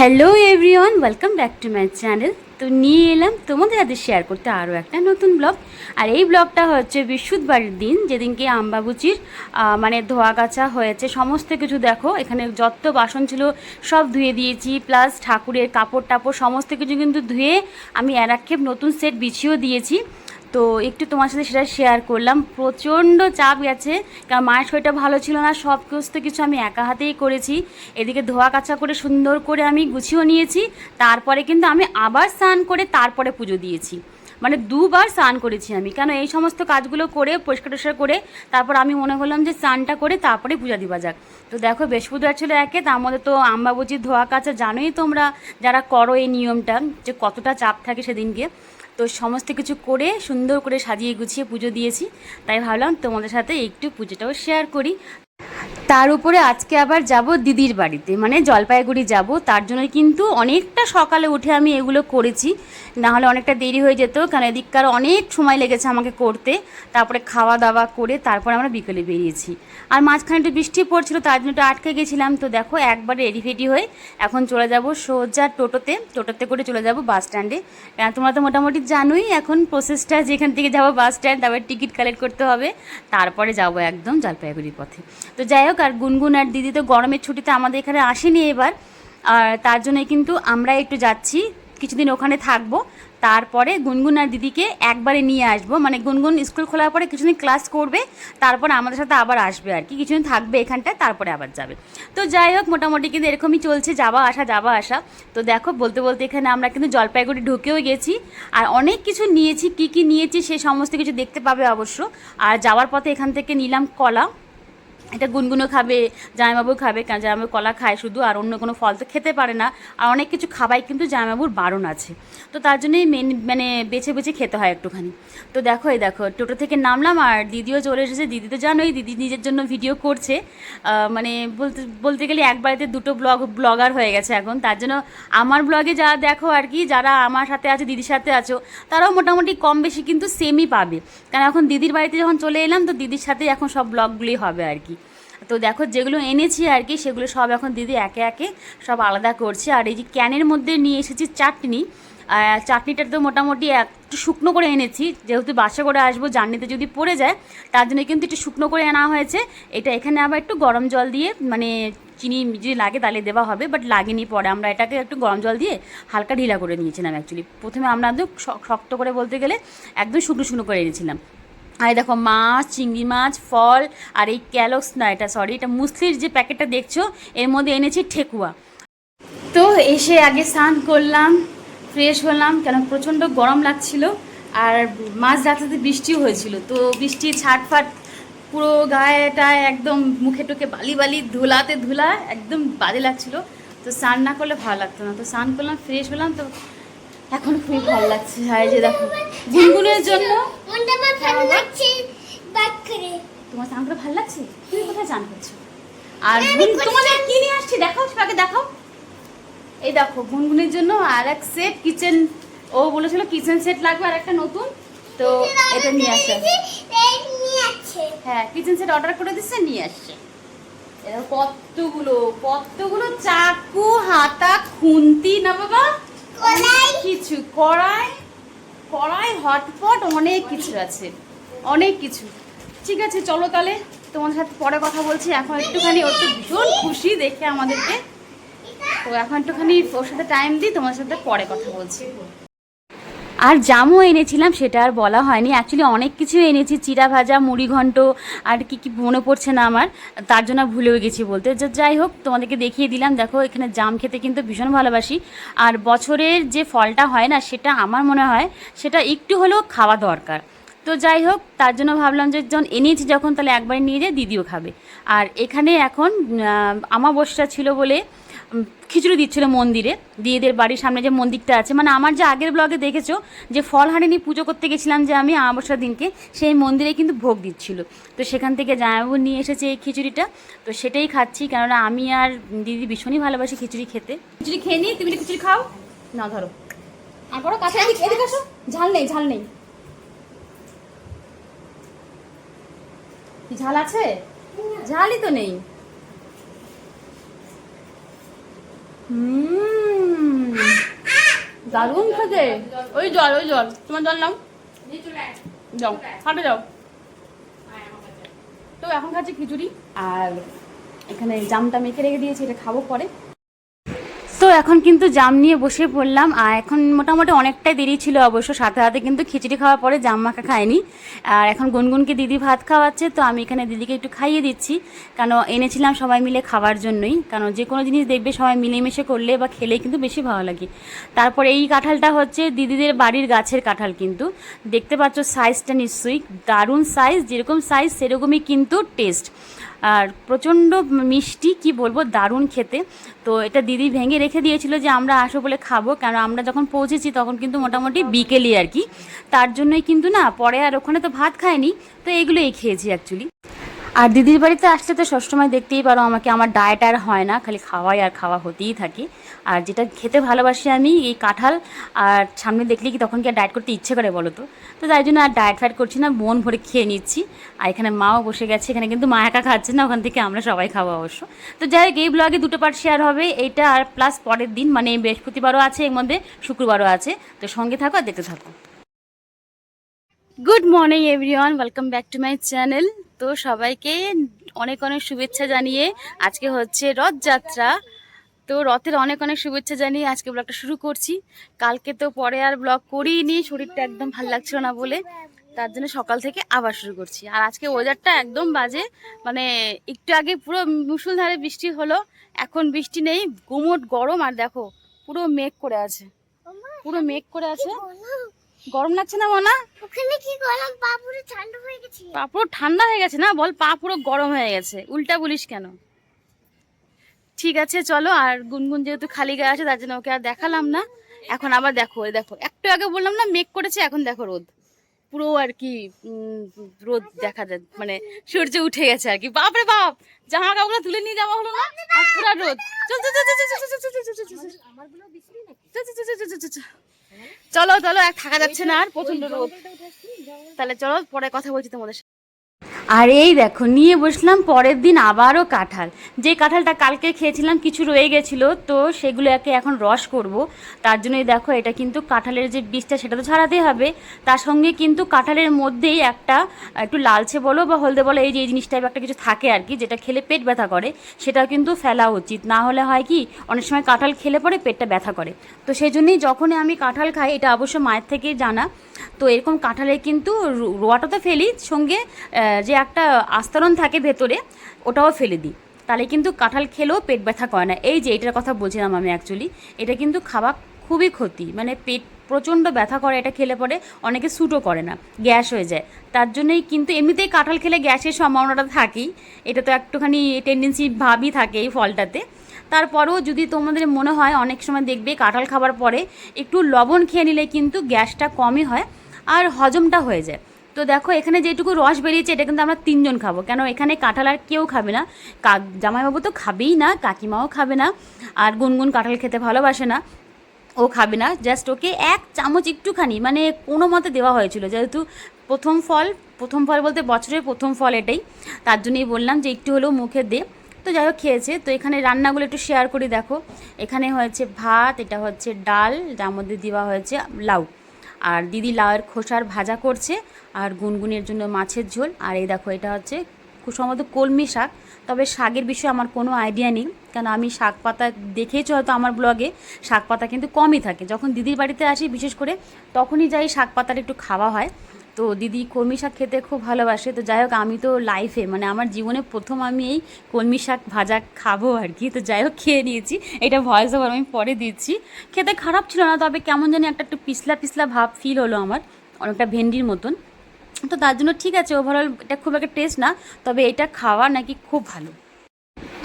Hello everyone welcome back to my channel তো নিয়ে এলাম তোমাদের সাথে শেয়ার করতে আরও একটা নতুন ব্লগ আর এই ব্লগটা হচ্ছে বৃহস্পতিবারের দিন, যেদিনকে আম্বাবুচির মানে ধোয়া কাচা হয়েছে। সমস্ত কিছু দেখো, এখানে যত বাসন ছিল সব ধুয়ে দিয়েছি প্লাস ঠাকুরের কাপড় টাপড় সমস্ত কিছু কিন্তু ধুয়ে আমি খেপ নতুন সেট বিছিয়েও দিয়েছি। তো একটু তোমার সাথে সেটা শেয়ার করলাম। প্রচণ্ড চাপ গেছে, কারণ মায়ের শরীরটা ভালো ছিল না, সব কিছু কিছু আমি একা হাতেই করেছি। এদিকে ধোয়া কাচা করে সুন্দর করে আমি গুছিয়েও নিয়েছি, তারপরে কিন্তু আমি আবার স্নান করে তারপরে পুজো দিয়েছি। মানে দুবার স্নান করেছি আমি। কেন এই সমস্ত কাজগুলো করে, পরিষ্কার টরিষ্কার করে, তারপর আমি মনে করলাম যে স্নানটা করে তারপরে পূজা দিবা যাক। তো দেখো বৃহস্পতিবার ছিল একে, তার মধ্যে তো আম্বাবুচির ধোয়া কাচা জানোই তোমরা যারা করো এই নিয়মটা, যে কতটা চাপ থাকে সেদিনকে। তো সমস্ত কিছু করে, সুন্দর করে সাজিয়ে গুছিয়ে পুজো দিয়েছি। তাই ভাবলাম তোমাদের সাথে একটু পুজোটাও শেয়ার করি। তার উপরে আজকে আবার যাব দিদির বাড়িতে মানে জলপাইগুড়ি যাব। তার জন্য কিন্তু অনেকটা সকালে উঠে আমি এগুলো করেছি। না হলে অনেকটা দেরি হয়ে যেত, কারণ এদিককার অনেক সময় লেগেছে আমাকে করতে। তারপরে খাওয়া দাওয়া করে তারপরে আমরা বিকেলে বেরিয়েছি। আর মাঝখানে একটু বৃষ্টি পড়ছিল, তার জন্য একটু আটকে গেছিলাম। তো দেখো, একবারে রেডি ফেডি হয়ে এখন চলে যাব সোজা টোটোতে। টোটোতে করে চলে যাব বাস স্ট্যান্ডে তোমরা তো মোটামুটি জানোই, এখন প্রসেসটা যেখান থেকে যাব বাস স্ট্যান্ড তারপরে টিকিট কালেক্ট করতে হবে। তারপরে যাব একদম জলপাইগুড়ির পথে। তো যাই হোক আর গুনগুন আর দিদি তো গরমের ছুটিতে আমাদের এখানে আসেনি এবার। আর তার জন্যই কিন্তু আমরা একটু যাচ্ছি, কিছুদিন ওখানে থাকব। তারপরে গুনগুন আর দিদিকে একবারে নিয়ে আসব। মানে গুনগুন স্কুল খোলার পরে কিছুদিন ক্লাস করবে, তারপর আমাদের সাথে আবার আসবে আর কি। কিছুদিন থাকবে এখানটায়, তারপরে আবার যাবে। তো যাই হোক, মোটামুটি কিন্তু এরকমই চলছে, যাওয়া আসা যাওয়া আসা। তো দেখো, বলতে বলতে এখানে আমরা কিন্তু জলপাইগুড়ি ঢুকেও গেছি। আর অনেক কিছু নিয়েছি, কি কি নিয়েছি সে সমস্ত কিছু দেখতে পাবে অবশ্য। আর যাওয়ার পথে এখান থেকে নিলাম কলা। এটা গুনগুনো খাবে, জামাইবাবু খাবে, কারণ জামাইবাবু কলা খায় শুধু, আর অন্য কোনো ফল তো খেতে পারে না। আর অনেক কিছু খাবাই কিন্তু জামাইবাবুর বারণ আছে। তো তার জন্যই মেন মানে বেছে বেছে খেতে হয় একটুখানি। তো দেখো, এই দেখো, টোটো থেকে নামলাম, আর দিদিও চলে এসেছে। দিদি তো জানোই, দিদি নিজের জন্য ভিডিও করছে। মানে বলতে বলতে গেলে এক বাড়িতে দুটো ব্লগ ব্লগার হয়ে গেছে এখন। তার জন্য আমার ব্লগে যা দেখো আর কি, যারা আমার সাথে আছে, দিদির সাথে আছো, তারাও মোটামুটি কম বেশি কিন্তু সেমই পাবে। কারণ এখন দিদির বাড়িতে যখন চলে এলাম, তো দিদির সাথে এখন সব ব্লগগুলি হবে আর কি। তো দেখো যেগুলো এনেছি আর কি, সেগুলো সব এখন দিদি একে একে সব আলাদা করছে। আর এই যে ক্যানের মধ্যে নিয়ে এসেছি চাটনি চাটনিটা তো মোটামুটি একটু শুকনো করে এনেছি। যেহেতু বাসা করে আসব, জার্নিতে যদি পড়ে যায়, তার জন্য কিন্তু একটু শুকনো করে আনা হয়েছে। এটা এখানে আবার একটু গরম জল দিয়ে মানে চিনি যদি লাগে তাহলে দেওয়া হবে বাট লাগেনি পরে। আমরা এটাকে একটু গরম জল দিয়ে হালকা ঢিলা করে নিয়েছিলাম অ্যাকচুয়ালি প্রথমে আমরা একদম শক- শক্ত করে বলতে গেলে একদম শুকনো শুকনো করে এনেছিলাম। আর দেখো মাছ, চিংড়ি মাছ, ফল আর এই ক্যালক্স না এটা সরি এটা মুসলির যে প্যাকেটটা দেখছ, এর মধ্যে এনেছি ঠেকুয়া। তো এসে আগে স্নান করলাম ফ্রেশ হলাম, কেন প্রচণ্ড গরম লাগছিল আর মাঝ রাত্রিতে বৃষ্টিও হয়েছিল। তো বৃষ্টি ছাটফাট পুরো গায়েটা একদম মুখে টুকে বালি বালি, ধুলাতে ধুলা, একদম বাজে লাগছিল। তো স্নান না করলে ভালো লাগতো না। তো স্নান করলাম ফ্রেশ হলাম, তো এখন খুবই ভালো লাগছে আর এই যে দেখো। গুনগুনের জন্য মনটা আমার ভালো লাগছে? বাক করে। তোমার করে ভালো লাগছে? তুমি কোথায় স্নান করছ? আর গুন তোমাদের কি নিয়ে আসছি? দেখাও আগে দেখাও। এই দেখো গুনগুনের জন্য আর এক সেট কিচেন ও বলেছিল কিচেন সেট লাগবে আর একটা নতুন। তো এটা নিয়ে আসা। এই নিয়ে আছে হ্যাঁ কিচেন সেট অর্ডার করে দিচ্ছে নিয়ে আসছে। কতগুলো কতগুলো চাকু হাতা খুন্তি না বাবা? কিছু কড়াই কড়াই হটপট অনেক কিছু আছে, অনেক কিছু। ঠিক আছে, চলো তাহলে তোমার সাথে পরে কথা বলছি। এখন একটুখানি ওর তো ভীষণ খুশি দেখে আমাদেরকে। তো এখন একটুখানি ওর সাথে টাইম দিই তোমার সাথে পরে কথা বলছি। আর জামও এনেছিলাম, সেটা আর বলা হয়নি। অ্যাকচুয়ালি অনেক কিছু এনেছি চিরা ভাজা, মুড়ি ঘন্ট, আর কি কি মনে পড়ছে না আমার, তার জন্য ভুলেও গেছি বলতে। যাই হোক, তোমাদেরকে দেখিয়ে দিলাম, দেখো এখানে জাম খেতে কিন্তু ভীষণ ভালোবাসি। আর বছরের যে ফলটা হয় না, সেটা আমার মনে হয় সেটা একটু হলেও খাওয়া দরকার। তো যাই হোক, তার জন্য ভাবলাম যে যখন এনেছি, যখন তাহলে একবার নিয়ে যায় দিদিও খাবে। আর এখানে এখন আমাবস্যা ছিল বলে খিচুড়ি দিচ্ছিল মন্দিরে দিদিদের বাড়ির সামনে যে মন্দিরটা আছে। মানে আমার যে আগের ব্লগে দেখেছ, যে ফল নিয়ে পুজো করতে গেছিলাম যে আমি আমাবস্যার দিনকে, সেই মন্দিরে কিন্তু ভোগ দিচ্ছিল। তো সেখান থেকে জামাইবাবু নিয়ে এসেছে এই খিচুড়িটা। তো সেটাই খাচ্ছি, কেননা আমি আর দিদি ভীষণই ভালোবাসি খিচুড়ি খেতে। খিচুড়ি খেয়ে নিই তুমি খিচুড়ি খাও। না, ধরো। ঝাল নেই ঝাল নেই। ঝাল আছে? ঝালই তো নেই। দারুণ খেতে। ওই জল ওই জল। তোমার জল নাও। যাও হাটে যাও তো এখন খাচ্ছি খিচুড়ি আর এখানে জামটা মেখে রেখে দিয়েছি, এটা খাব পরে। তো এখন কিন্তু জাম নিয়ে বসে পড়লাম, আর এখন মোটামুটি অনেকটাই দেরি ছিল অবশ্য, সাথে সাথে কিন্তু খিচুড়ি খাওয়ার পরে জাম মাখা খায়নি আর এখন গুনগুনকে দিদি ভাত খাওয়াচ্ছে, তো আমি এখানে দিদিকে একটু খাইয়ে দিচ্ছি। কেন এনেছিলাম সবাই মিলে খাওয়ার জন্যই কারণ যে কোনো জিনিস দেখবে সবাই মিলেমিশে করলে বা খেলে কিন্তু বেশি ভালো লাগে। তারপরে এই কাঁঠালটা হচ্ছে দিদিদের বাড়ির গাছের কাঁঠাল কিন্তু। দেখতে পাচ্ছ সাইজটা নিশ্চয়ই, দারুণ সাইজ যেরকম সাইজ সেরকমই কিন্তু টেস্ট আর প্রচণ্ড মিষ্টি, কি বলব, দারুণ খেতে। তো এটা দিদি ভেঙে রেখে দিয়েছিল যে আমরা আসো বলে খাব, কেন আমরা যখন পৌঁছেছি তখন কিন্তু মোটামুটি বিকেলই আর কি। তার জন্যই কিন্তু না, পরে আর ওখানে তো ভাত খায়নি, তো এগুলোই খেয়েছি অ্যাকচুয়ালি আর দিদির বাড়িতে আসলে তো সবসময় দেখতেই পারো আমাকে, আমার ডায়েট আর হয় না, খালি খাওয়াই আর খাওয়া হতেই থাকে। আর যেটা খেতে ভালোবাসি আমি এই কাঁঠাল, আর সামনে দেখলে কি তখন কি আর ডায়েট করতে ইচ্ছে করে বলো তো? তো তাই জন্য আর ডায়েট ফায়েট করছি না, মন ভরে খেয়ে নিচ্ছি। আর এখানে মাও বসে গেছে, এখানে কিন্তু মা একা খাচ্ছে না, ওখান থেকে আমরা সবাই খাব অবশ্য। তো যাই হোক, এই ব্লগে দুটো পার্ট শেয়ার হবে, এইটা আর প্লাস পরের দিন মানে বৃহস্পতিবারও আছে, এর মধ্যে শুক্রবারও আছে। তো সঙ্গে থাকো আর দেখতে থাকো। Good morning everyone welcome back to my channel তো সবাইকে অনেক অনেক শুভেচ্ছা জানিয়ে আজকে হচ্ছে রথযাত্রা। তো রথের অনেক অনেক শুভেচ্ছা জানিয়ে আজকে ব্লগটা শুরু করছি। কালকে তো পরে আর ব্লগ করিনি শরীরটা একদম ভালো লাগছিল না বলে। তার জন্য সকাল থেকে আবার শুরু করছি। আর আজকে ওয়েদারটা একদম বাজে মানে একটু আগে পুরো মুসুলধারে বৃষ্টি হলো এখন বৃষ্টি নেই গুমোট গরম আর দেখো পুরো মেঘ করে আছে। পুরো মেঘ করে আছে। গরম লাগছে না মনা? ওখানে কি গরম? পা পুরো ঠান্ডা হয়ে গেছে। পা পুরো ঠান্ডা হয়ে গেছে না? বল পা পুরো গরম হয়ে গেছে। উল্টা বলিস কেন? ঠিক আছে চলো আর গুনগুন যেহেতু খালি গায়ে আছে তার জন্য ওকে আর দেখালাম না এখন আবার দেখো দেখো একটু আগে বললাম না মেঘ করেছে এখন দেখো রোদ পুরো আর কি রোদ দেখা যায় মানে সূর্য উঠে গেছে আর কি বাপরে বাপ জামা কাপড় তুলে নিয়ে যাওয়া হলো না আর পুরো রোদ চল চল চলো চলো এক থাকা যাচ্ছে না আর প্রচণ্ড রোদ তাহলে চলো পরে কথা বলছি তোমাদের আর এই দেখো, নিয়ে বসলাম, পরের দিন আবারও কাঁঠাল। যে কাঁঠালটা কালকে খেয়েছিলাম, কিছু রয়ে গেছিল, তো সেগুলোকে এখন রস করব। তার জন্যই দেখো, এটা কিন্তু কাঁঠালের যে বীজটা, সেটা তো ছাড়াতে হবে। তার সঙ্গে কিন্তু কাঁঠালের মধ্যেই একটা, একটু লালচে বলো বা হলদে বলো, এই যে, এই জিনিসটা একটা কিছু থাকে আর কি, যেটা খেলে পেট ব্যথা করে সেটা কিন্তু ফেলা উচিত। না হলে হয় কি, অনেক সময় কাঁঠাল খেলে পরে পেটটা ব্যথা করে। তো সেই জন্যই যখনই আমি কাঁঠাল খাই, এটা অবশ্য মায়ের থেকেই জানা, তো এরকম কাঁঠালের কিন্তু রোয়াটা তো ফেলি, সঙ্গে যে একটা আস্তরণ থাকে ভেতরে, ওটাও ফেলে দিই। তাহলে কিন্তু কাঁঠাল খেলেও পেট ব্যথা করে না। এই যে এটার কথা বলছিলাম আমি অ্যাকচুয়ালি এটা কিন্তু খাওয়া খুবই ক্ষতি। মানে পেট প্রচণ্ড ব্যথা করে, এটা খেলে পরে অনেকে স্যুটও করে না, গ্যাস হয়ে যায়। তার জন্যই কিন্তু এমনিতেই কাঁঠাল খেলে গ্যাসের সম্ভাবনাটা থাকেই। এটা তো একটুখানি টেন্ডেন্সি ভাবই থাকে এই ফলটাতে। তারপরেও যদি তোমাদের মনে হয়, অনেক সময় দেখবে কাঁঠাল খাবার পরে একটু লবণ খেয়ে নিলে কিন্তু গ্যাসটা কমই হয় আর হজমটা হয়ে যায়। তো দেখো, এখানে যেটুকু রস বেরিয়েছে, এটা কিন্তু আমরা তিনজন খাব। কেন, এখানে কাঁঠাল আর কেউ খাবে না। কা, জামাইবাবু তো খাবেই না, কাকিমাও খাবে না, আর গুনগুন কাঁঠাল খেতে ভালোবাসে না, ও খাবে না। জাস্ট ওকে এক চামচ একটুখানি মানে কোনো মতে দেওয়া হয়েছিল। যেহেতু প্রথম ফল প্রথম ফল বলতে বছরের প্রথম ফল এটাই, তার জন্যই বললাম যে একটু হলেও মুখে দে। তো যাই হোক, খেয়েছে। তো এখানে রান্নাগুলো একটু শেয়ার করি, দেখো। এখানে হয়েছে ভাত, এটা হচ্ছে ডাল, যার মধ্যে দেওয়া হয়েছে লাউ। আর দিদি লাউয়ের খোসার ভাজা করছে আর গুনগুনের জন্য মাছের ঝোল। আর এই দেখো, এটা হচ্ছে সম্ভবত কলমি শাক। তবে শাকের বিষয়ে আমার কোনো আইডিয়া নেই, কেন আমি শাক পাতা দেখেছি হয়তো আমার ব্লগে, শাক পাতা কিন্তু কমই থাকে। যখন দিদির বাড়িতে আসি বিশেষ করে, তখনই যাই শাক পাতার একটু খাওয়া হয়। তো দিদি কলমি শাক খেতে খুব ভালোবাসে। তো যাই হোক, আমি তো লাইফে মানে আমার জীবনে প্রথম আমি এই কলমি শাক ভাজা খাব আর কি। তো যাই হোক, খেয়ে নিয়েছি। এটা ভয়েস ওভার আমি পরে দিচ্ছি। খেতে খারাপ ছিল না, তবে কেমন জানি একটা একটু পিছলা পিছলা ভাব ফিল হলো আমার, অনেকটা ভেন্ডির মতন। তো তার জন্য ঠিক আছে ওভারঅল এটা খুব একটা টেস্ট না, তবে এটা খাওয়া নাকি খুব ভালো।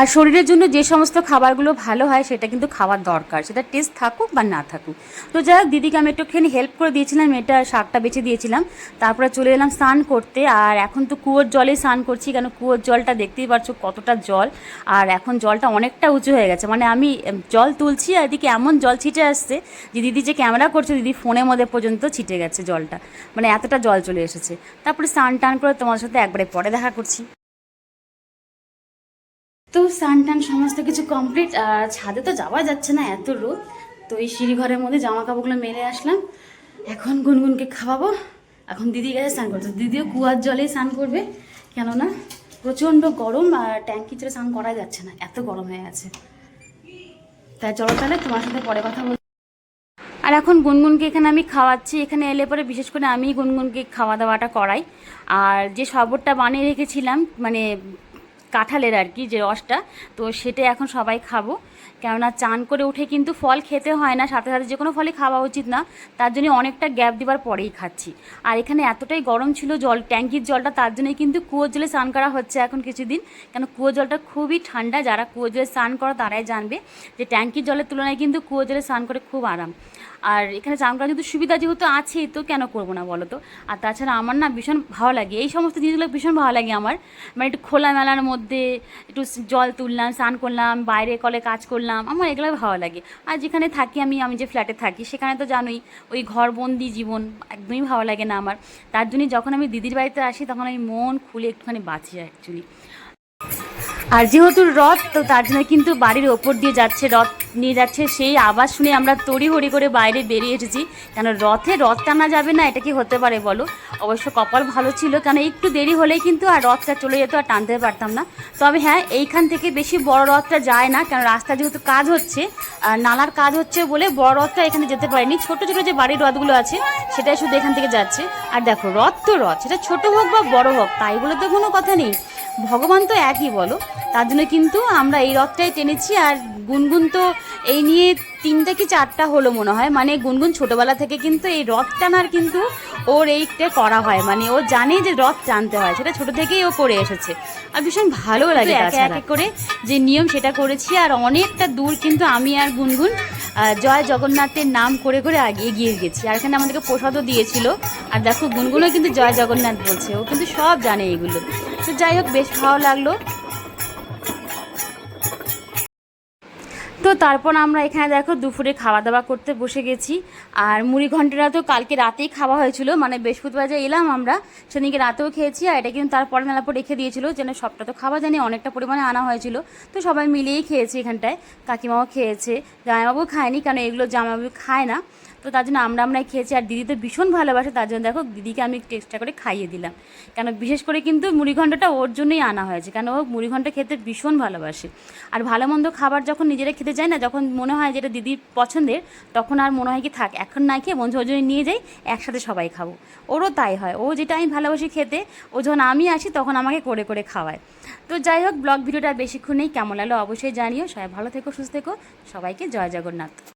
আর শরীরের জন্য যে সমস্ত খাবারগুলো ভালো হয়, সেটা কিন্তু খাওয়ার দরকার। সেটা টেস্ট থাকুক বা না থাকুক। তো যাই হোক, দিদিকে আমি একটুখানি হেল্প করে দিয়েছিলাম, এটা শাকটা বেছে দিয়েছিলাম। তারপরে চলে এলাম স্নান করতে। আর এখন তো কুয়োর জলে স্নান করছি, কেন কুয়োর জলটা দেখতেই পারছ কতটা জল। আর এখন জলটা অনেকটা উঁচু হয়ে গেছে। মানে আমি জল তুলছি আর এদিকে এমন জল ছিটে আসছে যে দিদি যে ক্যামেরা করছে, দিদি ফোনের মধ্যে পর্যন্ত ছিটে গেছে জলটা। মানে এতটা জল চলে এসেছে। তারপরে স্নান টান করে তোমার সাথে একবারে পরে দেখা করছি। তো স্নান টান সমস্ত কিছু কমপ্লিট আর ছাদে তো যাওয়া যাচ্ছে না এত রোদ। তো এই সিঁড়ি ঘরের মধ্যে জামা কাপড়গুলো মেলে আসলাম। এখন গুনগুনকে খাওয়াবো। এখন দিদির কাছে স্নান করতে। দিদিও কুয়ার জলেই স্নান করবে, কেননা প্রচণ্ড গরম আর ট্যাঙ্কি চলে স্নান করা যাচ্ছে না। এত গরম হয়ে গেছে। তাই চলো তাহলে তোমার সাথে পরে কথা বল আর এখন গুনগুনকে এখানে আমি খাওয়াচ্ছি। এখানে এলে পরে বিশেষ করে আমি গুনগুনকে খাওয়া দাওয়াটা করাই। আর যে শরবতটা বানিয়ে রেখেছিলাম মানে কাঁঠালের আর কি যে রসটা, তো সেটা এখন সবাই খাব। কেননা চান করে উঠে কিন্তু ফল খেতে হয় না, সাথে সাথে যে কোনো ফলই খাওয়া উচিত না, তার জন্য অনেকটা গ্যাপ দেওয়ার পরেই খাচ্ছি। আর এখানে এতটাই গরম ছিল জল, ট্যাঙ্কির জলটা, তার জন্যই কিন্তু কুয়োর জলে স্নান করা হচ্ছে এখন কিছুদিন। কেন কুয়োর জলটা খুবই ঠান্ডা, যারা কুয়োর জলে স্নান করো তারাই জানবে যে ট্যাঙ্কির জলের তুলনায় কিন্তু কুয়োর জলে স্নান করে খুব আরাম। আর এখানে চান করার যেহেতু সুবিধা যেহেতু আছেই তো কেন করব না বলো তো? আর তাছাড়া আমার না ভীষণ ভালো লাগে। এই সমস্ত জিনিসগুলো ভীষণ ভালো লাগে আমার। মানে একটু খোলামেলার মধ্যে একটু জল তুললাম, স্নান করলাম, বাইরে কলে কাজ করলাম, আমার এগুলো ভালো লাগে। আর যেখানে থাকি আমি আমি যে ফ্ল্যাটে থাকি, সেখানে তো জানোই, ওই ঘরবন্দি জীবন একদমই ভালো লাগে না আমার। তার জন্যই যখন আমি দিদির বাড়িতে আসি, তখন আমি মন খুলে একটুখানি বাঁচি অ্যাকচুয়ালি আর যেহেতু রথ, তো তার জন্য কিন্তু বাড়ির ওপর দিয়ে যাচ্ছে রথ, নিয়ে যাচ্ছে সেই আওয়াজ শুনে আমরা তড়িহড়ি করে বাইরে বেরিয়ে এসেছি। কেন রথে রথ টানা যাবে না, এটা কি হতে পারে বলো? অবশ্য কপাল ভালো ছিল, কেন একটু দেরি হলেই কিন্তু আর রথটা চলে যেত আর টানতে পারতাম না। তবে হ্যাঁ এইখান থেকে বেশি বড় রথটা যায় না, কেন রাস্তা যেহেতু কাজ হচ্ছে আর নালার কাজ হচ্ছে বলে বড় রথটা এখানে যেতে পারেনি। ছোট ছোট যে বাড়ির রথগুলো আছে, সেটাই শুধু এখান থেকে যাচ্ছে। আর দেখো, রথ তো রথ, সেটা ছোট হোক বা বড় হোক, তাই বলে তো কোনো কথা নেই। ভগবান তো একই বলো। তার জন্য কিন্তু আমরা এই রথটাই টেনেছি আর গুনগুন তো এই নিয়ে তিনটা কি চারটা হলো মনে হয়। মানে গুনগুন ছোটবেলা থেকে কিন্তু এই রথ টানার কিন্তু ওর এইটা করা হয়। মানে ও জানে যে রথ টানতে হয় সেটা ছোট থেকেই ও করে এসেছে। আর ভীষণ ভালো লাগে একে একে করে যে নিয়ম সেটা করেছি আর অনেকটা দূর কিন্তু আমি আর গুনগুন জয় জগন্নাথের নাম করে করে আগিয়ে গিয়ে গেছি। আর এখানে আমাদেরকে প্রসাদও দিয়েছিল। আর দেখো, গুনগুনও কিন্তু জয় জগন্নাথ বলছে। ও কিন্তু সব জানে এগুলো। তো যাই হোক, বেশ ভালো লাগল। তো তারপর আমরা এখানে দেখো দুপুরে খাওয়া দাওয়া করতে বসে গেছি। আর মুড়ি ঘন্টটা তো কালকে রাতেই খাওয়া হয়েছিল মানে বৃহস্পতিবার যে এলাম আমরা, সেদিনকে রাতেও খেয়েছি, আর এটা কিন্তু তারপরে মেলাপর রেখে দিয়েছিল, যেন সবটা তো খাওয়া জানি অনেকটা পরিমাণে আনা হয়েছিল। তো সবাই মিলিয়েই খেয়েছি এখানটায়, কাকিমাও খেয়েছে জামাইবাবু খায়নি কারণ এগুলো জামাইবাবু খায় না। তো তার জন্য আমরা আমরাই খেয়েছি। আর দিদি তো ভীষণ ভালোবাসে, তার জন্য দেখো দিদিকে আমি এক্সট্রা করে খাইয়ে দিলাম। কেন বিশেষ করে কিন্তু মুড়িঘণ্টটা ওর জন্যই আনা হয়েছে। কেন ও মুড়িঘণ্ট খেতে ভীষণ ভালোবাসে। আর ভালো মন্দ খাবার যখন নিজেরা খেতে যায় না, যখন মনে হয় যেটা দিদির পছন্দের, তখন আর মনে হয় কি থাক, এখন না খেয়ে বন্ধু ওজনে নিয়ে যাই, একসাথে সবাই খাব। ওরও তাই হয়। ও যেটা আমি ভালোবাসি খেতে, ও যখন আমি আসি তখন আমাকে করে করে খাওয়ায়। তো যাই হোক, ব্লগ ভিডিওটা বেশিক্ষণ নেই, কেমন লাগল অবশ্যই জানিও। সবাই ভালো থেকো, সুস্থ থেকো। সবাইকে জয় জগন্নাথ।